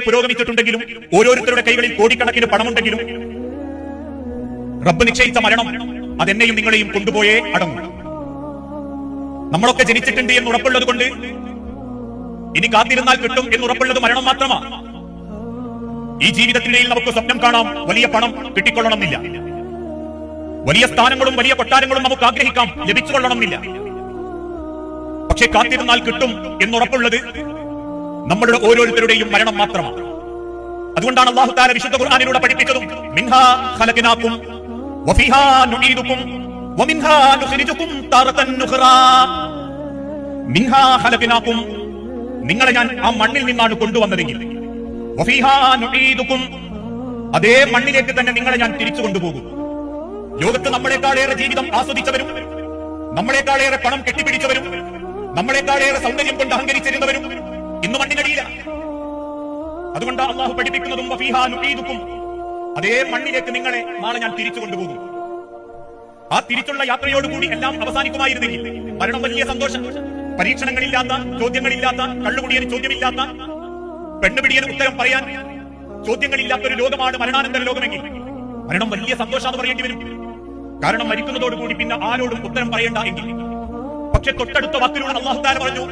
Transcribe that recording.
പുരോഗമിച്ചിട്ടുണ്ടെങ്കിലും ഓരോരുത്തരുടെ കൈകളിൽ കോടിക്കണക്കിന് പണമുണ്ടെങ്കിലും റബ്ബ് നിശ്ചയിച്ച മരണം അതെന്നെയും നിങ്ങളെയും കൊണ്ടുപോയേ അടങ്ങും. നമ്മളൊക്കെ ജനിച്ചിട്ടുണ്ട് എന്ന് ഉറപ്പുള്ളത് കൊണ്ട് ഇനി കാത്തിരുന്നാൽ കിട്ടും എന്ന് ഉറപ്പുള്ളത് മരണം മാത്രമാ. ഈ ജീവിതത്തിനിടയിൽ നമുക്ക് സ്വപ്നം കാണാം വലിയ പണം കിട്ടിക്കൊള്ളണമെന്നില്ല. വലിയ സ്ഥാനങ്ങളും വലിയ കൊട്ടാരങ്ങളും നമുക്ക് ആഗ്രഹിക്കാം ലഭിച്ചുകൊള്ളണമെന്നില്ല. പക്ഷെ കാത്തിരുന്നാൽ കിട്ടും എന്നുറപ്പുള്ളത് നമ്മളുടെ ഓരോരുത്തരുടെയും മരണം മാത്രമാണ്. അതുകൊണ്ടാണ് അള്ളാഹു താല വിശുദ്ധ ഖുർആാനിലൂടെ പഠിപ്പിച്ചതും മിൻഹാ ഖലഖനാകും വഫീഹാ നുഈദുകും വമിൻഹാ നുഖ്രിജുകും തറതൻ നുഖ്റാ. മിൻഹാ ഖലഖനാകും നിങ്ങളെ ഞാൻ ആ മണ്ണിൽ നിന്നാണ് കൊണ്ടുവന്നതെങ്കിൽ. വഫീഹാ നുഈദുകും അതേ മണ്ണിലേക്ക് തന്നെ നിങ്ങളെ ഞാൻ തിരിച്ചു കൊണ്ടുപോകും. ലോകത്ത് നമ്മളെക്കാളേറെ ജീവിതം ആസ്വദിച്ചവരും നമ്മളെക്കാളേറെ പണം കെട്ടിപ്പിടിച്ചവരും നമ്മളെക്കാളേറെ സൗന്ദര്യം കൊണ്ട് അഹങ്കരിച്ചിരുന്നവരും ഇന്ന് മണ്ണിനടിയിലാണ്. അതുകൊണ്ട് അള്ളാഹു പഠിപ്പിക്കുന്നതും വഫീഹാ നുഈദുക്കും. അതേ മണ്ണിലേക്ക് നിങ്ങളെ നാളെ ഞാൻ തിരിച്ചു കൊണ്ടുപോകും. ആ തിരിച്ചുള്ള യാത്രയോടുകൂടി എല്ലാം അവസാനിക്കുമായിരുന്നെങ്കിൽ മരണം വലിയ സന്തോഷം. പരീക്ഷണങ്ങളില്ലാത്ത ചോദ്യങ്ങളില്ലാത്ത കള്ളുകുടിയന് ചോദ്യമില്ലാത്ത പെണ്ണുപിടിയന് ഉത്തരം പറയാൻ ചോദ്യങ്ങളില്ലാത്ത ഒരു ലോകമാണ് മരണാനന്തര ലോകമെങ്കിൽ മരണം വലിയ സന്തോഷം എന്ന് പറയേണ്ടി വരും. കാരണം മരിക്കുന്നതോടുകൂടി പിന്നെ ആരോടും ഉത്തരം പറയേണ്ട എങ്കിൽ പക്ഷെ തൊട്ടടുത്ത വാക്കിലൂടെ അള്ളാഹു താര പറഞ്ഞു